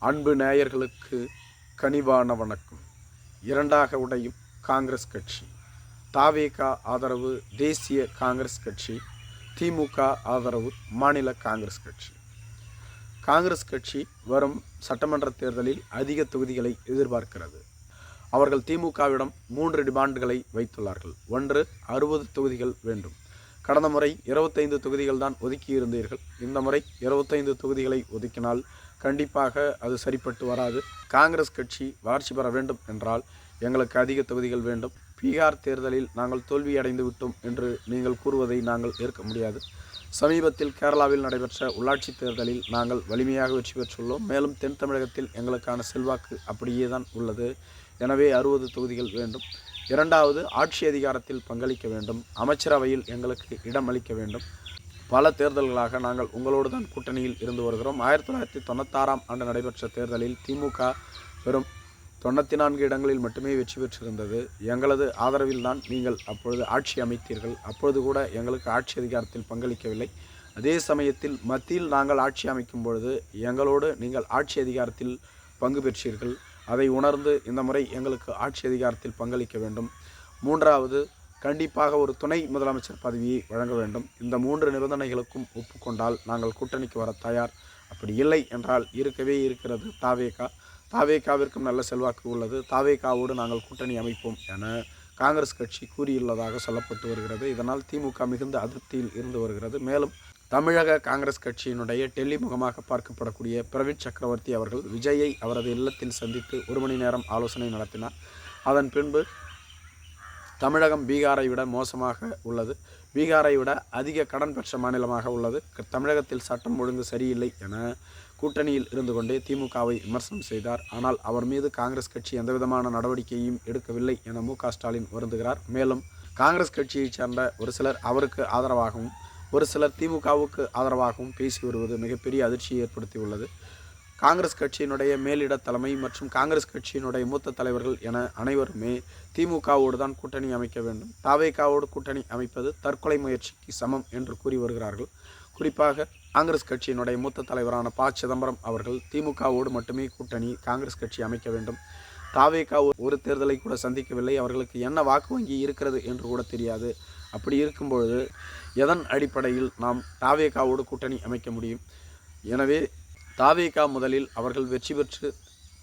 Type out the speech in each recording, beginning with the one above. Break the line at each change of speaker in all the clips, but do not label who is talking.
அன்பு நேயர்களுக்கு கனிவான வணக்கம். இரண்டாக உடையும் காங்கிரஸ் கட்சி. தாவேகா ஆதரவு தேசிய காங்கிரஸ் கட்சி திமுக ஆதரவு மாநில காங்கிரஸ் கட்சி. காங்கிரஸ் கட்சி வரும் சட்டமன்ற தேர்தலில் அதிக தொகுதிகளை எதிர்பார்க்கிறது. அவர்கள் திமுகவிடம் மூன்று டிமாண்டுகளை வைத்துள்ளார்கள். ஒன்று அறுபது தொகுதிகள் வேண்டும். கடந்த முறை இருபத்தைந்து தொகுதிகள் தான் ஒதுக்கியிருந்தீர்கள். இந்த முறை இருபத்தைந்து தொகுதிகளை ஒதுக்கினால் கண்டிப்பாக அது சரிப்பட்டு வராது. காங்கிரஸ் கட்சி வளர்ச்சி பெற வேண்டும் என்றால் எங்களுக்கு அதிக தொகுதிகள் வேண்டும். பீகார் தேர்தலில் நாங்கள் தோல்வியடைந்து விட்டோம் என்று நீங்கள் கூறுவதை நாங்கள் ஏற்க முடியாது. சமீபத்தில் கேரளாவில் நடைபெற்ற உள்ளாட்சி தேர்தலில் நாங்கள் வலிமையாக வெற்றி பெற்றுள்ளோம். மேலும் தென் தமிழகத்தில் எங்களுக்கான செல்வாக்கு அப்படியே தான் உள்ளது. எனவே அறுபது தொகுதிகள் வேண்டும். இரண்டாவது ஆட்சி அதிகாரத்தில் பங்களிக்க வேண்டும். அமைச்சரவையில் எங்களுக்கு இடம் அளிக்க வேண்டும். பல தேர்தல்களாக நாங்கள் உங்களோடு தான் கூட்டணியில் இருந்து வருகிறோம். ஆயிரத்தி தொள்ளாயிரத்தி தொண்ணூத்தாறாம் ஆண்டு நடைபெற்ற தேர்தலில் திமுக வெறும் தொண்ணூற்றி நான்கு இடங்களில் மட்டுமே வெற்றி பெற்றிருந்தது. எங்களது ஆதரவில் தான் நீங்கள் அப்பொழுது ஆட்சி அமைத்தீர்கள். அப்பொழுது கூட எங்களுக்கு ஆட்சி அதிகாரத்தில் பங்களிக்கவில்லை. அதே சமயத்தில் மத்தியில் நாங்கள் ஆட்சி அமைக்கும் பொழுது எங்களோடு நீங்கள் ஆட்சி அதிகாரத்தில் பங்கு பெற்றீர்கள். அதை உணர்ந்து இந்த முறை எங்களுக்கு ஆட்சி அதிகாரத்தில் பங்களிக்க வேண்டும். மூன்றாவது கண்டிப்பாக ஒரு துணை முதலமைச்சர் பதவியை வழங்க வேண்டும். இந்த மூன்று நிபந்தனைகளுக்கும் ஒப்புக்கொண்டால் நாங்கள் கூட்டணிக்கு வர தயார். அப்படி இல்லை என்றால் இருக்கவே இருக்கிறது தாவேகா. தாவேகாவிற்கும் நல்ல செல்வாக்கு உள்ளது. தாவேகாவோடு நாங்கள் கூட்டணி அமைப்போம் என காங்கிரஸ் கட்சி கூறியுள்ளதாக சொல்லப்பட்டு வருகிறது. இதனால் திமுக மிகுந்த அதிருப்தியில் இருந்து வருகிறது. மேலும் தமிழக காங்கிரஸ் கட்சியினுடைய டெல்லி முகமாக பார்க்கப்படக்கூடிய பிரவீன் சக்கரவர்த்தி அவர்கள் விஜயை அவரது இல்லத்தில் சந்தித்து ஒரு மணி நேரம் ஆலோசனை நடத்தினார். அதன் பின்பு தமிழகம் பீகாரை விட மோசமாக உள்ளது. பீகாரை விட அதிக கடன் பெற்ற மாநிலமாக உள்ளது. தமிழகத்தில் சட்டம் ஒழுங்கு சரியில்லை என கூட்டணியில் இருந்து கொண்டே திமுகவை விமர்சனம் செய்தார். ஆனால் அவர் மீது காங்கிரஸ் கட்சி எந்தவிதமான நடவடிக்கையும் எடுக்கவில்லை என மு ஸ்டாலின் வருந்துகிறார். மேலும் காங்கிரஸ் கட்சியைச் சேர்ந்த ஒரு சிலர் அவருக்கு ஆதரவாகவும் ஒரு சிலர் திமுகவுக்கு ஆதரவாகவும் பேசி வருவது மிகப்பெரிய அதிர்ச்சியை ஏற்படுத்தியுள்ளது. காங்கிரஸ் கட்சியினுடைய மேலிட தலைமை மற்றும் காங்கிரஸ் கட்சியினுடைய மூத்த தலைவர்கள் என அனைவருமே திமுகவோடு தான் கூட்டணி அமைக்க வேண்டும். தாவேகாவோடு கூட்டணி அமைப்பது தற்கொலை முயற்சிக்கு சமம் என்று கூறி வருகிறார்கள். குறிப்பாக காங்கிரஸ் கட்சியினுடைய மூத்த தலைவரான ப. சிதம்பரம் அவர்கள் திமுகவோடு மட்டுமே கூட்டணி காங்கிரஸ் கட்சி அமைக்க வேண்டும். தாவேகா ஒரு தேர்தலை கூட சந்திக்கவில்லை. அவர்களுக்கு என்ன வாக்கு வங்கி இருக்கிறது என்று கூட தெரியாது. அப்படி இருக்கும்பொழுது எதன் அடிப்படையில் நாம் தாவேகாவோடு கூட்டணி அமைக்க முடியும்? எனவே தாவேகா முதலில் அவர்கள் வெற்றி பெற்று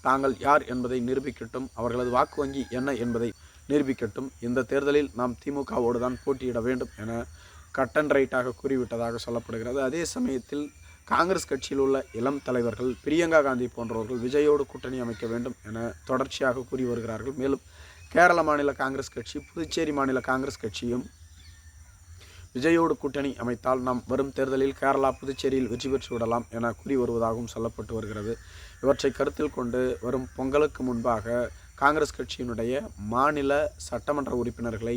தாங்கள் யார் என்பதை நிரூபிக்கட்டும் அவர்களது வாக்கு வங்கி என்ன என்பதை நிரூபிக்கட்டும். இந்த தேர்தலில் நாம் திமுகவோடு தான் போட்டியிட வேண்டும் என கட் அண்ட் ரைட்டாக கூறிவிட்டதாக சொல்லப்படுகிறது. அதே சமயத்தில் காங்கிரஸ் கட்சியில் உள்ள இளம் தலைவர்கள் பிரியங்கா காந்தி போன்றவர்கள் விஜயோடு கூட்டணி அமைக்க வேண்டும் என தொடர்ச்சியாக கூறி வருகிறார்கள். மேலும் கேரள மாநில காங்கிரஸ் கட்சி புதுச்சேரி மாநில காங்கிரஸ் கட்சியும் விஜயோடு கூட்டணி அமைத்தால் நாம் வரும் தேர்தலில் கேரளா புதுச்சேரியில் வெற்றி பெற்று விடலாம் என கூறி வருவதாகவும் சொல்லப்பட்டு வருகிறது. இவற்றை கருத்தில் கொண்டு வரும் பொங்கலுக்கு முன்பாக காங்கிரஸ் கட்சியினுடைய மாநில சட்டமன்ற உறுப்பினர்களை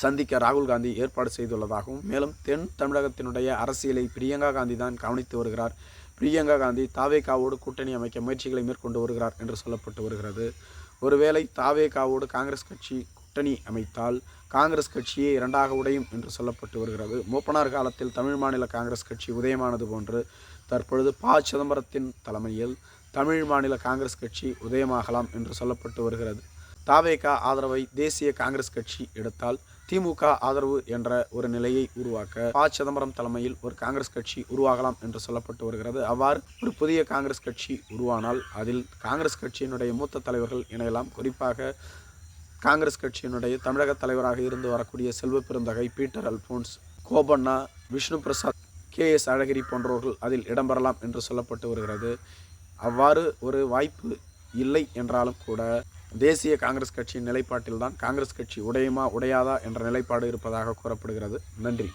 சந்திக்க ராகுல் காந்தி ஏற்பாடு செய்துள்ளதாகவும் மேலும் தென் தமிழகத்தினுடைய அரசியலை பிரியங்கா காந்தி தான் கவனித்து வருகிறார். பிரியங்கா காந்தி தாவேகாவோடு கூட்டணி அமைக்க முயற்சிகளை மேற்கொண்டு வருகிறார் என்று சொல்லப்பட்டு வருகிறது. ஒருவேளை தாவேகாவோடு காங்கிரஸ் கட்சி கூட்டணி அமைத்தால் காங்கிரஸ் கட்சியே இரண்டாக உடையும் என்று சொல்லப்பட்டு வருகிறது. மூப்பனார் காலத்தில் தமிழ் மாநில காங்கிரஸ் கட்சி உதயமானது போன்று தற்பொழுது ப. சிதம்பரத்தின் தலைமையில் தமிழ் மாநில காங்கிரஸ் கட்சி உதயமாகலாம் என்று சொல்லப்பட்டு வருகிறது. தாவேகா ஆதரவை தேசிய காங்கிரஸ் கட்சி எடுத்தால் திமுக ஆதரவு என்ற ஒரு நிலையை உருவாக்க ப. சிதம்பரம் தலைமையில் ஒரு காங்கிரஸ் கட்சி உருவாகலாம் என்று சொல்லப்பட்டு வருகிறது. அவ்வாறு ஒரு புதிய காங்கிரஸ் கட்சி உருவானால் அதில் காங்கிரஸ் கட்சியினுடைய மூத்த தலைவர்கள் இணையலாம் குறிப்பாக காங்கிரஸ் கட்சியினுடைய தமிழக தலைவராக இருந்து வரக்கூடிய Selva Perunthagai Peter Alphons Gopanna Vishnu Prasad K S அழகிரி போன்றவர்கள் அதில் இடம்பெறலாம் என்று சொல்லப்பட்டு வருகிறது. அவ்வாறு ஒரு வாய்ப்பு இல்லை என்றாலும் கூட தேசிய காங்கிரஸ் கட்சியின் நிலைப்பாட்டில்தான் காங்கிரஸ் கட்சி உடையுமா உடையாதா என்ற நிலைப்பாடு இருப்பதாக கூறப்படுகிறது. நன்றி.